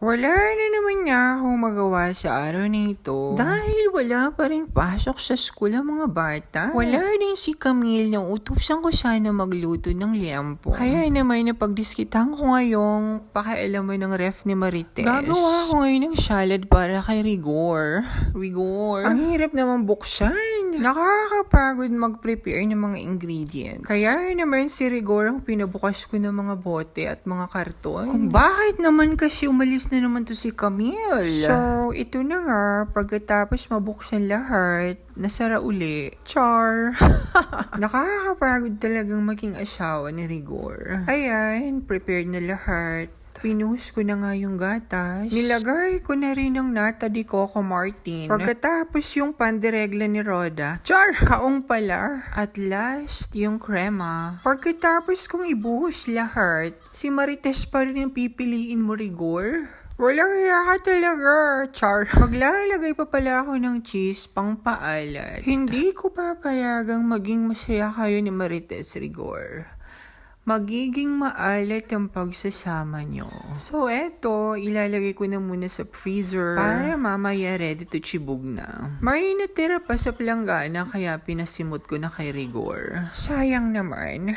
Wala na naman nga akong magawa sa araw na ito. Dahil wala pa rin pasok sa school ang mga bata. Wala rin si Camille nang utusan ko sana magluto ng liampo. Kaya naman napagdiskitan ko ngayong pakialaman ng ref ni Marites. Gagawa ko ngayon ng salad para kay Rigor. Rigor. Ang hirap naman buksan. Nakakapagod mag-prepare ng mga ingredients. Kaya naman si Rigor ang pinabukas ko ng mga bote at mga karton. Kung bakit naman kasi umalis na naman to si Camille. So, ito na nga, pagkatapos mabuksan lahat, nasara uli. Char! Nakakapagod talagang maging asawa ni Rigor. Ayan, prepared na lahat. Pinuhos ko na nga yung gatas. Nilagay ko na rin ang nata di Coco Martin. Pagkatapos yung pandiregla ni Roda. Char! Kaong pala. At last, yung krema. Pagkatapos kong ibuhos lahat, si Marites pa rin yung pipiliin mo, Rigor. Walang hiya ka talaga, Char. Maglalagay pa pala ako ng cheese pang paalat. Hindi ko papayagang maging masaya kayo ni Marites Rigor magiging maalat ang pagsasama nyo. So, eto, ilalagay ko na muna sa freezer para mamaya ready to chibog na. May natira pa sa planggana kaya pinasimot ko na kay Rigor. Sayang naman.